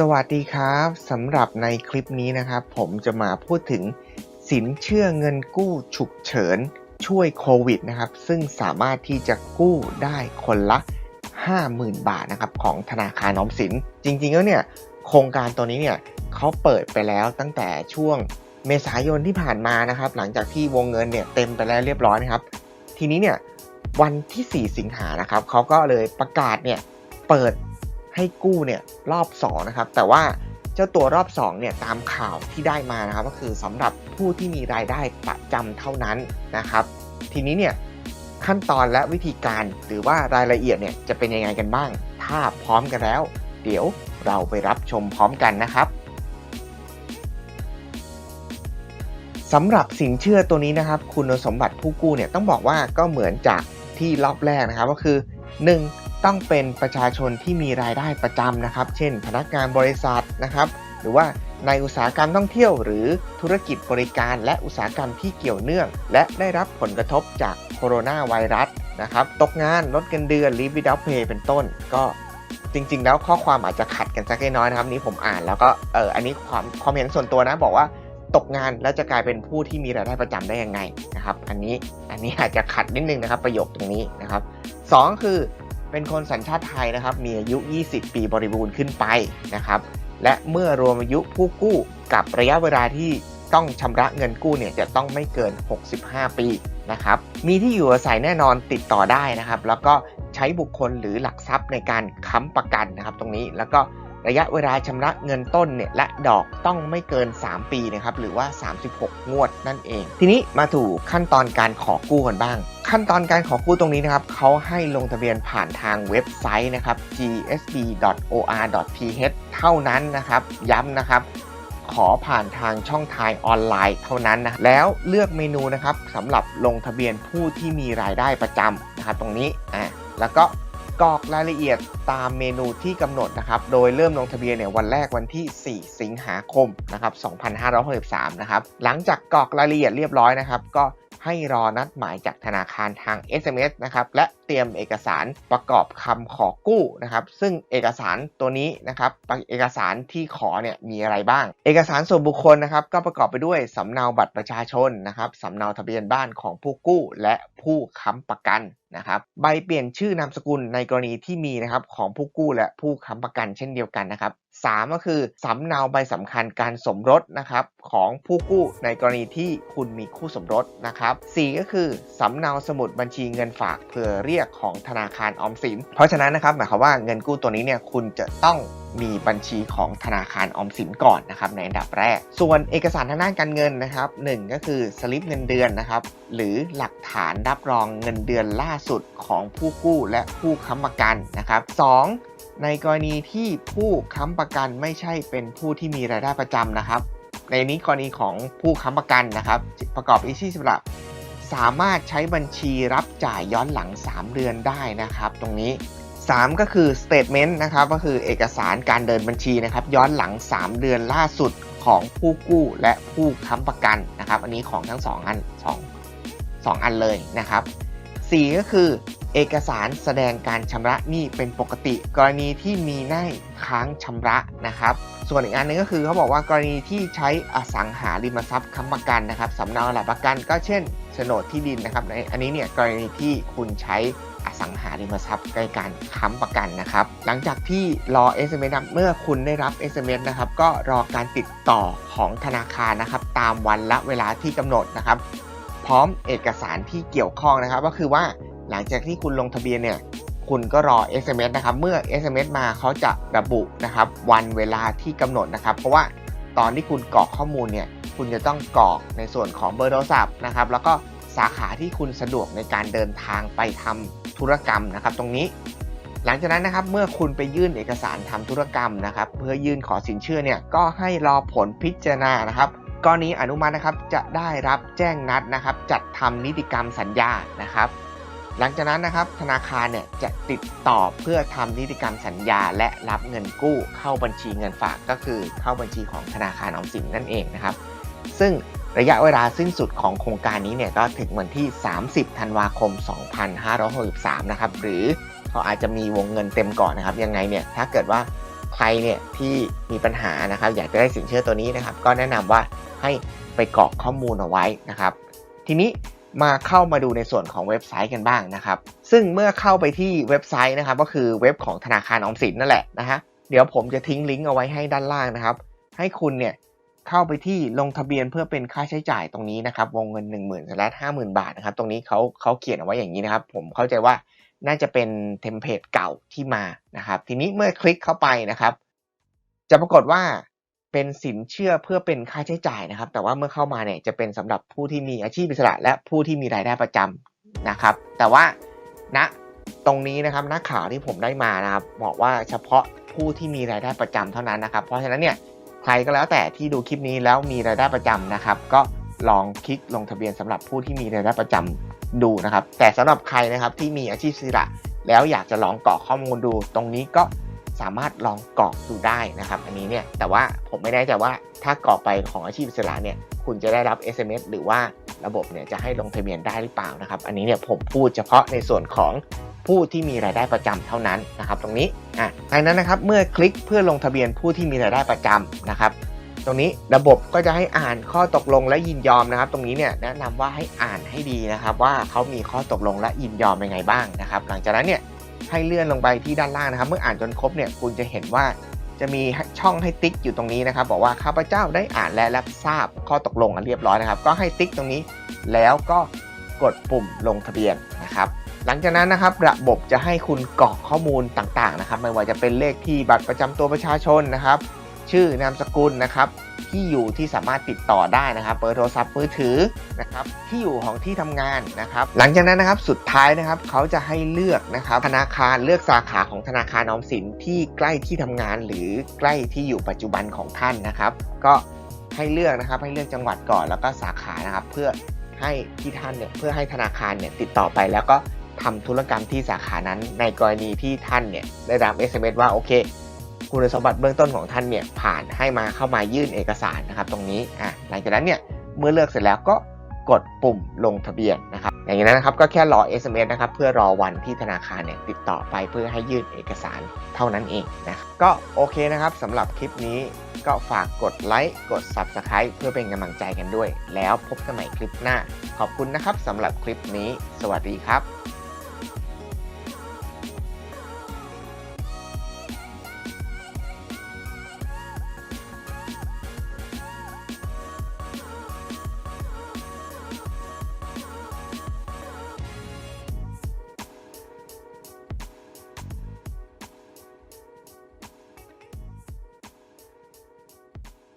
สวัสดีครับสำหรับในคลิปนี้นะครับ ผมจะมาพูดถึงสินเชื่อเงินกู้ฉุกเฉินช่วยโควิดนะครับ ซึ่งสามารถที่จะกู้ได้คนละ 50,000 บาทนะครับของธนาคารออมสิน จริง ๆ แล้วเนี่ยโครงการตัวนี้เนี่ยเขาเปิดไปแล้วตั้งแต่ช่วงเมษายนที่ผ่านมานะครับ หลังจากที่วงเงินเนี่ยเต็มไปแล้วเรียบร้อยนะครับ ทีนี้เนี่ยวันที่ 4 สิงหานะครับเขาก็เลยประกาศเนี่ยเปิด ให้กู้เนี่ยรอบ2นะครับแต่ว่าเจ้าตัวรอบ2เนี่ยตามข่าวที่ได้มานะครับก็คือสำหรับผู้ที่มีรายได้ประจำเท่านั้นนะครับ ทีนี้เนี่ยขั้นตอนและวิธีการหรือว่ารายละเอียดเนี่ยจะเป็นยังไงกันบ้าง ถ้าพร้อมกันแล้ว เดี๋ยวเราไปรับชมพร้อมกันนะครับสำหรับสินเชื่อตัวนี้นะครับ คุณสมบัติผู้กู้เนี่ยต้องบอกว่าก็เหมือนจากที่รอบแรกนะครับก็คือ 1. ต้องเป็นประชาชนที่มีรายได้ประจำนะครับ เช่น พนักงานบริษัทนะครับ หรือว่าในอุตสาหกรรมท่องเที่ยว หรือธุรกิจบริการและอุตสาหกรรมที่เกี่ยวเนื่อง และได้รับผลกระทบจากโคโรนาไวรัสนะครับตกงานลดเงินเดือน leave without pay เป็นต้น ก็จริง ๆ แล้วข้อความอาจจะขัดกันสักเล็กน้อยนะครับนี้ผมอ่านแล้วก็เอออันนี้ความความเห็นส่วนตัวนะบอกว่าตกงานแล้วจะกลายเป็นผู้ที่มีรายได้ประจำได้ยังไงนะครับ อันนี้อันนี้อาจจะขัดนิดนึงนะครับประโยคตรงนี้นะครับสองคือ เป็นคนสัญชาติไทยนะครับ มีอายุ 20 ปีบริบูรณ์ขึ้นไปนะครับ และเมื่อรวมอายุผู้กู้กับระยะเวลาที่ต้องชำระเงินกู้เนี่ยจะต้องไม่เกิน 65 ปีนะครับ มีที่อยู่อาศัยแน่นอนติดต่อได้นะครับ แล้วก็ใช้บุคคลหรือหลักทรัพย์ในการค้ำประกันนะครับ ตรงนี้แล้วก็ระยะเวลาชำระเงินต้นเนี่ยและดอกต้องไม่เกิน 3 ปีนะครับหรือว่า 36 งวดนั่นเอง ทีนี้มาถูกขั้นตอนการขอกู้กันบ้าง ขั้นตอนการขอกู้ตรงนี้นะครับเขาให้ลงทะเบียนผ่านทางเว็บไซต์นะครับ gsb.or.th เท่านั้นนะครับ ย้ำนะครับ ขอผ่านทางช่องทางออนไลน์เท่านั้นนะแล้วเลือกเมนูนะครับสำหรับลงทะเบียนผู้ที่มีรายได้ประจำนะครับตรงนี้อะแล้วก็กรอกรายละเอียดตามเมนูที่กำหนดนะครับ โดยเริ่มลงทะเบียนเนี่ยวันแรกวันที่ 4 สิงหาคมนะครับ 2563 นะครับ หลังจากกรอกรายละเอียดเรียบร้อยนะครับ ก็ ให้รอนัดหมายจากธนาคารทาง SMS นะครับและเตรียมเอกสารประกอบคำขอกู้นะครับซึ่งเอกสารตัวนี้นะครับเอกสารที่ขอเนี่ยมีอะไรบ้าง เอกสารส่วนบุคคลนะครับก็ประกอบไปด้วยสำเนาบัตรประชาชนนะครับสำเนาทะเบียนบ้านของผู้กู้ และผู้ค้ำประกันนะครับใบเปลี่ยนชื่อนามสกุลในกรณีที่มีนะครับของผู้กู้และผู้ค้ำประกันเช่นเดียวกันนะครับ 3 ก็คือสำเนาใบสำคัญการสมรสนะครับของผู้กู้ในกรณีที่คุณมีคู่สมรสนะครับ4ก็คือสำเนาสมุดบัญชีเงินฝากเผื่อเรียกของธนาคารออมสิน เพราะฉะนั้นนะครับหมายความว่าเงินกู้ตัวนี้เนี่ยคุณจะต้องมีบัญชีของธนาคารออมสินก่อนนะครับในอันดับแรก ส่วนเอกสารทางด้านการเงินนะครับหนึ่งก็คือสลิปเงินเดือนนะครับหรือหลักฐานรับรองเงินเดือนล่าสุดของผู้กู้และผู้ค้ำประกันนะครับ 2. ในกรณีที่ผู้ค้ำประกันไม่ใช่เป็นผู้ที่มีรายได้ประจำนะครับ ในนี้กรณีของผู้ค้ำประกันนะครับ ประกอบอาชีพสำหรับสามารถใช้บัญชีรับจ่ายย้อนหลัง 3 เดือนได้นะครับ ตรงนี้ 3 ก็คือ statement นะครับก็คือเอกสารการเดินบัญชีนะครับ ย้อนหลัง 3 เดือนล่าสุดของผู้กู้และผู้ค้ำประกันนะครับ อันนี้ของทั้ง 2 อัน2 2อันเลยนะครับ 4 ก็คือ เอกสารแสดงการชำระหนี้เป็นปกติ กรณีที่มีหนี้ค้างชำระนะครับส่วนอีกอันหนึงก็คือเขาบอกว่ากรณีที่ใช้อสังหาริมทรัพย์ค้ำประกันนะครับสำเนาหลักประกันก็เช่นโฉนดที่ดินนะครับในอันนี้เนี่ยกรณีที่คุณใช้อสังหาริมทรัพย์ในการค้ำประกันนะครับ หลังจากที่รอ SMS นะเมื่อคุณได้รับ SMS นะครับก็รอการติดต่อของธนาคารนะครับ ตามวันและเวลาที่กำหนดนะครับ พร้อมเอกสารที่เกี่ยวข้องนะครับ ก็คือว่า หลังจากที่คุณลงทะเบียนเนี่ยคุณก็รอ SMS นะครับเมื่อ SMS มาเขาจะระบุนะครับวันเวลาที่กำหนดนะครับ เพราะว่าตอนที่คุณกรอกข้อมูลเนี่ยคุณจะต้องกรอกในส่วนของเบอร์โทรศัพท์นะครับ แล้วก็สาขาที่คุณสะดวกในการเดินทางไปทำธุรกรรมนะครับ ตรงนี้ หลังจากนั้นนะครับเมื่อคุณไปยื่นเอกสารทำธุรกรรมนะครับ เพื่อยื่นขอสินเชื่อเนี่ยก็ให้รอผลพิจารณานะครับกรณีอนุมัตินะครับจะได้รับแจ้งนัดนะครับ จัดทำนิติกรรมสัญญานะครับ หลังจากนั้นนะครับธนาคารเนี่ยจะติดต่อเพื่อทำนิติกรรมสัญญา และรับเงินกู้เข้าบัญชีเงินฝากก็คือเข้าบัญชีของธนาคารออมสินนั่นเองนะครับ ซึ่งระยะเวลาสิ้นสุดของโครงการนี้เนี่ยก็ถึงวันที่ 30 ธันวาคม 2563 นะครับ หรือเขาอาจจะมีวงเงินเต็มก่อนนะครับ ยังไงเนี่ยถ้าเกิดว่าใครเนี่ยที่มีปัญหานะครับ อยากจะได้สินเชื่อตัวนี้นะครับ ก็แนะนำว่าให้ไปกรอกข้อมูลเอาไว้นะครับ ทีนี้ มาเข้ามาดูในส่วนของเว็บไซต์กันบ้างนะครับ ซึ่งเมื่อเข้าไปที่เว็บไซต์นะครับ ก็คือเว็บของธนาคารออมสินนั่นแหละนะฮะเดี๋ยวผมจะทิ้งลิงก์เอาไว้ให้ด้านล่างนะครับ ให้คุณเนี่ยเข้าไปที่ลงทะเบียนเพื่อเป็นค่าใช้จ่ายตรงนี้นะครับ วงเงิน 1 0 0 0 0และห้าหมื่นบาทนะครับ ตรงนี้เขาเขาเขียนเอาไว้อย่างนี้นะครับ ผมเข้าใจว่าน่าจะเป็นเทมเพลตเก่าที่มานะครับ ทีนี้เมื่อคลิกเข้าไปนะครับ จะปรากฏว่า เป็นสินเชื่อเพื่อเป็นค่าใช้จ่ายนะครับ แต่ว่าเมื่อเข้ามาเนี่ยจะเป็นสำหรับผู้ที่มีอาชีพอิสระ และผู้ที่มีรายได้ประจำนะครับ แต่ว่าณตรงนี้นะครับนักข่าวที่ผมได้มานะครับบอกว่าเฉพาะผู้ที่มีรายได้ประจำเท่านั้นนะครับ เพราะฉะนั้นเนี่ยใครก็แล้วแต่ที่ดูคลิปนี้แล้วมีรายได้ประจำนะครับ ก็ลองคลิกลงทะเบียนสำหรับผู้ที่มีรายได้ประจำดูนะครับ แต่สำหรับใครนะครับที่มีอาชีพอิสระ แล้วอยากจะลองกรอกข้อมูลดู ตรงนี้ก็ สามารถลองกรอกดูได้นะครับ อันนี้เนี่ยแต่ว่าผมไม่แน่ใจว่าถ้ากรอกไปของอาชีพอิสระเนี่ยคุณจะได้รับ SMS หรือว่าระบบเนี่ยจะให้ลงทะเบียนได้หรือเปล่านะครับ อันนี้เนี่ยผมพูดเฉพาะในส่วนของผู้ที่มีรายได้ประจำเท่านั้นนะครับ ตรงนี้อะดังนั้นนะครับเมื่อคลิกเพื่อลงทะเบียนผู้ที่มีรายได้ประจำนะครับ ตรงนี้ระบบก็จะให้อ่านข้อตกลงและยินยอมนะครับ ตรงนี้เนี่ยแนะนำว่าให้อ่านให้ดีนะครับ ว่าเขามีข้อตกลงและยินยอมยังไงบ้างนะครับ หลังจากนั้นเนี่ย ให้เลื่อนลงไปที่ด้านล่างนะครับ เมื่ออ่านจนครบเนี่ยคุณจะเห็นว่าจะมีช่องให้ติ๊กอยู่ตรงนี้นะครับ บอกว่าข้าพเจ้าได้อ่านและรับทราบข้อตกลงกันเรียบร้อยนะครับ ก็ให้ติ๊กตรงนี้แล้วก็กดปุ่มลงทะเบียนนะครับ หลังจากนั้นนะครับระบบจะให้คุณกรอกข้อมูลต่างๆนะครับ ไม่ว่าจะเป็นเลขที่บัตรประจำตัวประชาชนนะครับ ชื่อนามสกุลนะครับ ที่อยู่ที่สามารถติดต่อได้นะครับเบอร์โทรศัพท์มือถือนะครับที่อยู่ของที่ทำงานนะครับ หลังจากนั้นนะครับสุดท้ายนะครับเขาจะให้เลือกนะครับธนาคารเลือกสาขาของธนาคารออมสินที่ใกล้ที่ทำงาน หรือใกล้ที่อยู่ปัจจุบันของท่านนะครับ ก็ให้เลือกนะครับให้เลือกจังหวัดก่อนแล้วก็สาขานะครับเพื่อให้ที่ท่านเนี่ยเพื่อให้ธนาคารเนี่ยติดต่อไปแล้วก็ทำธุรกรรมที่สาขานั้นในกรณีที่ท่านเนี่ยได้รับ SMS ว่าโอเค คุณสมบัติเบื้องต้นของท่านเนี่ยผ่านให้มาเข้ามายื่นเอกสารนะครับ ตรงนี้อะหลังจากนั้นเนี่ยเมื่อเลือกเสร็จแล้วก็กดปุ่มลงทะเบียนนะครับอย่างนี้นะครับก็แค่รอ SMS นะครับเพื่อรอวันที่ธนาคารเนี่ยติดต่อไปเพื่อให้ยื่นเอกสารเท่านั้นเองนะครับก็โอเคนะครับสำหรับคลิปนี้ก็ฝากกดไลค์กด Subscribe เพื่อเป็นกำลังใจกันด้วย แล้วพบกันใหม่คลิปหน้า ขอบคุณนะครับสำหรับคลิปนี้ สวัสดีครับ